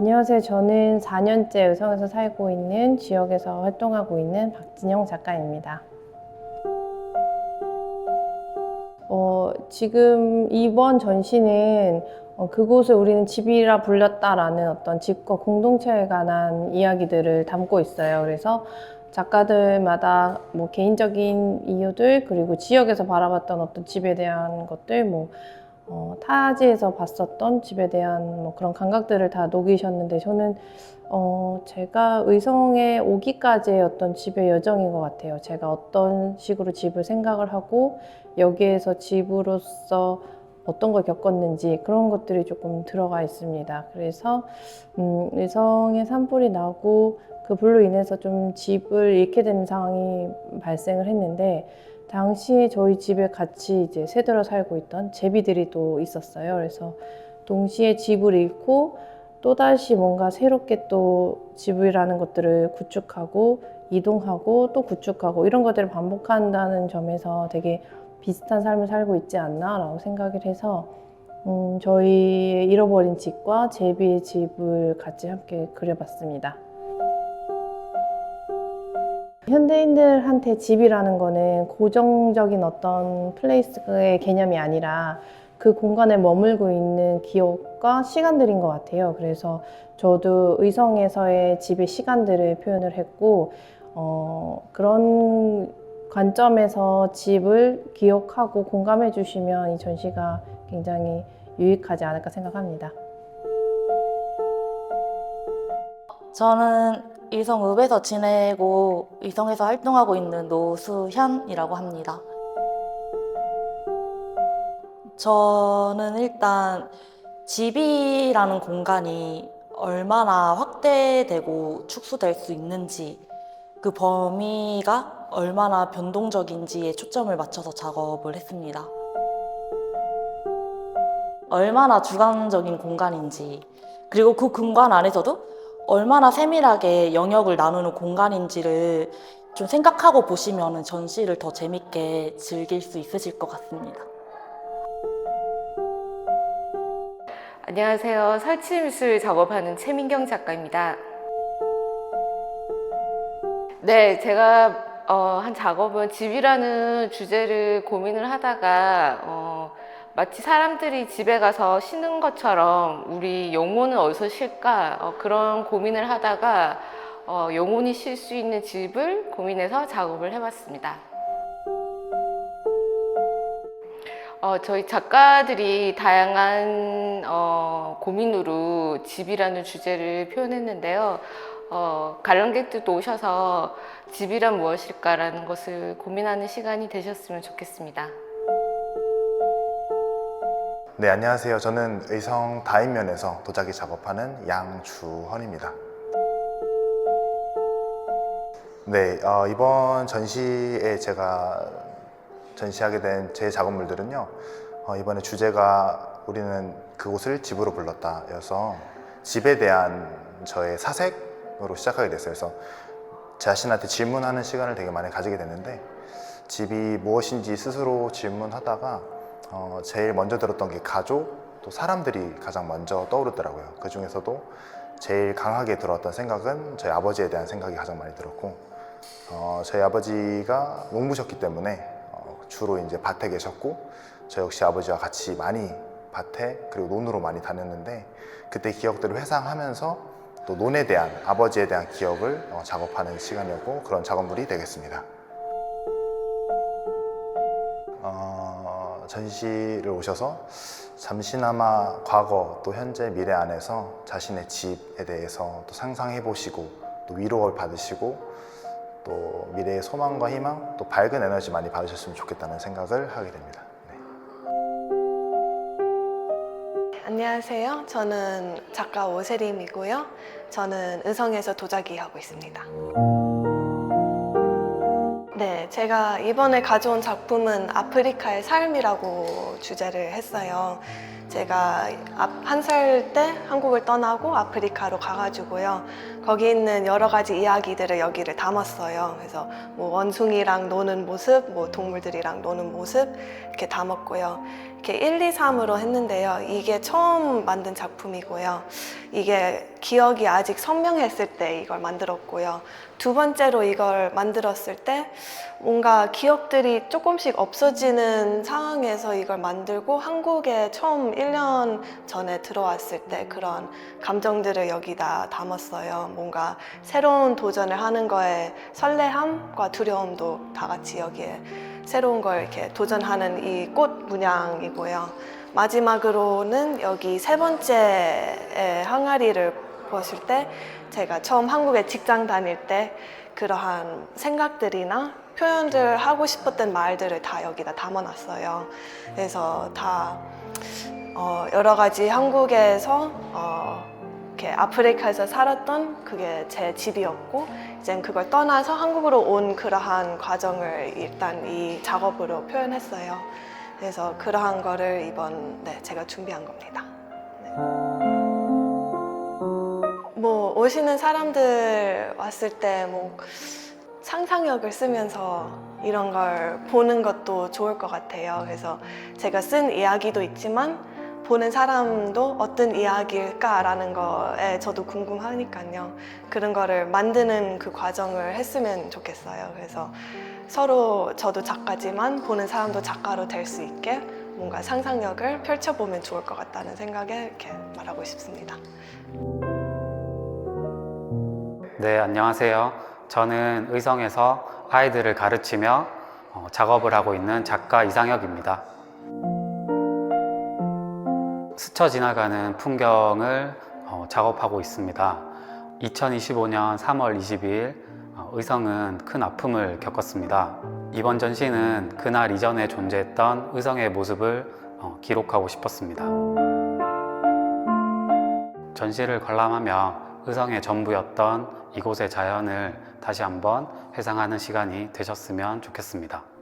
안녕하세요. 저는 4년째 의성에서 살고 있는 지역에서 활동하고 있는 박진영 작가입니다. 어, 지금 이번 전시는 어, 그곳을 우리는 집이라 불렸다라는 어떤 집과 공동체에 관한 이야기들을 담고 있어요. 그래서 작가들마다 뭐 개인적인 이유들 그리고 지역에서 바라봤던 어떤 집에 대한 것들 뭐 어, 타지에서 봤었던 집에 대한 뭐 그런 감각들을 다 녹이셨는데 저는 어, 제가 의성에 오기까지의 어떤 집의 여정인 것 같아요. 제가 어떤 식으로 집을 생각을 하고 여기에서 집으로서 어떤 걸 겪었는지 그런 것들이 조금 들어가 있습니다. 그래서 음, 의성에 산불이 나고 그 불로 인해서 좀 집을 잃게 되는 상황이 발생을 했는데 당시에 저희 집에 같이 이제 새들어 살고 있던 제비들이 또 있었어요. 그래서 동시에 집을 잃고 또다시 뭔가 새롭게 또 집이라는 것들을 구축하고 이동하고 또 구축하고 이런 것들을 반복한다는 점에서 되게 비슷한 삶을 살고 있지 않나라고 생각을 해서 음, 저희의 잃어버린 집과 제비의 집을 같이 함께 그려봤습니다. 현대인들한테 집이라는 거는 고정적인 어떤 플레이스의 개념이 아니라 그 공간에 머물고 있는 기억과 시간들인 것 같아요. 그래서 저도 의성에서의 집의 시간들을 표현을 했고, 어, 그런 관점에서 집을 기억하고 공감해 주시면 이 전시가 굉장히 유익하지 않을까 생각합니다. 저는 의성읍에서 지내고 의성에서 활동하고 있는 노수현이라고 합니다. 저는 일단 집이라는 공간이 얼마나 확대되고 축소될 수 있는지 그 범위가 얼마나 변동적인지에 초점을 맞춰서 작업을 했습니다. 얼마나 주관적인 공간인지 그리고 그 공간 안에서도 얼마나 세밀하게 영역을 나누는 공간인지를 좀 생각하고 보시면 전시를 더 재밌게 즐길 수 있으실 것 같습니다. 안녕하세요. 설치미술 작업하는 최민경 작가입니다. 네, 제가 어, 한 작업은 집이라는 주제를 고민을 하다가 어, 마치 사람들이 집에 가서 쉬는 것처럼 우리 영혼은 어디서 쉴까 어, 그런 고민을 하다가 어, 영혼이 쉴 수 있는 집을 고민해서 작업을 해봤습니다. 어, 저희 작가들이 다양한 어, 고민으로 집이라는 주제를 표현했는데요. 어, 관람객들도 오셔서 집이란 무엇일까라는 것을 고민하는 시간이 되셨으면 좋겠습니다. 네, 안녕하세요. 저는 의성 다인면에서 도자기 작업하는 양주헌입니다. 네, 어, 이번 전시에 제가 전시하게 된 제 작업물들은요. 어, 이번에 주제가 우리는 그곳을 집으로 불렀다 여서 집에 대한 저의 사색으로 시작하게 됐어요. 그래서 자신한테 질문하는 시간을 되게 많이 가지게 됐는데 집이 무엇인지 스스로 질문하다가 어, 제일 먼저 들었던 게 가족 또 사람들이 가장 먼저 떠오르더라고요. 그 중에서도 제일 강하게 들어왔던 생각은 저희 아버지에 대한 생각이 가장 많이 들었고 어, 저희 아버지가 농부셨기 때문에 어, 주로 이제 밭에 계셨고 저 역시 아버지와 같이 많이 밭에 그리고 논으로 많이 다녔는데 그때 기억들을 회상하면서 또 논에 대한 아버지에 대한 기억을 어, 작업하는 시간이었고 그런 작업물이 되겠습니다. 전시를 오셔서 잠시나마 과거 또 현재 미래 안에서 자신의 집에 대해서 또 상상해 보시고 또 위로를 받으시고 또 미래의 소망과 희망 또 밝은 에너지 많이 받으셨으면 좋겠다는 생각을 하게 됩니다. 네. 안녕하세요. 저는 작가 오세림이고요. 저는 의성에서 도자기 하고 있습니다. 네, 제가 이번에 가져온 작품은 아프리카의 삶이라고 주제를 했어요. 제가 한 살 때 한국을 떠나고 아프리카로 가가지고요. 거기 있는 여러 가지 이야기들을 여기를 담았어요. 그래서 뭐 원숭이랑 노는 모습, 뭐 동물들이랑 노는 모습 이렇게 담았고요. 이렇게 1, 2, 3으로 했는데요. 이게 처음 만든 작품이고요. 이게 기억이 아직 선명했을 때 이걸 만들었고요. 두 번째로 이걸 만들었을 때 뭔가 기억들이 조금씩 없어지는 상황에서 이걸 만들고 한국에 처음 1년 전에 들어왔을 때 그런 감정들을 여기다 담았어요. 뭔가 새로운 도전을 하는 거에 설레함과 두려움도 다 같이 여기에 새로운 걸 이렇게 도전하는 이 꽃 문양이고요. 마지막으로는 여기 세 번째 항아리를 보실 때 제가 처음 한국에 직장 다닐 때 그러한 생각들이나 표현들 하고 싶었던 말들을 다 여기다 담아놨어요. 그래서 다 어, 여러 가지 한국에서 어, 이렇게 아프리카에서 살았던 그게 제 집이었고 이제 그걸 떠나서 한국으로 온 그러한 과정을 일단 이 작업으로 표현했어요. 그래서 그러한 거를 이번 네, 제가 준비한 겁니다. 네. 뭐 오시는 사람들 왔을 때 뭐 상상력을 쓰면서 이런 걸 보는 것도 좋을 것 같아요. 그래서 제가 쓴 이야기도 있지만 보는 사람도 어떤 이야기일까라는 거에 저도 궁금하니까요. 그런 거를 만드는 그 과정을 했으면 좋겠어요. 그래서 서로 저도 작가지만 보는 사람도 작가로 될 수 있게 뭔가 상상력을 펼쳐보면 좋을 것 같다는 생각에 이렇게 말하고 싶습니다. 네, 안녕하세요. 저는 의성에서 아이들을 가르치며 어, 작업을 하고 있는 작가 이상혁입니다. 스쳐 지나가는 풍경을 어, 작업하고 있습니다. 2025년 3월 22일 어, 의성은 큰 아픔을 겪었습니다. 이번 전시는 그날 이전에 존재했던 의성의 모습을 어, 기록하고 싶었습니다. 전시를 관람하며 의성의 전부였던 이곳의 자연을 다시 한번 회상하는 시간이 되셨으면 좋겠습니다.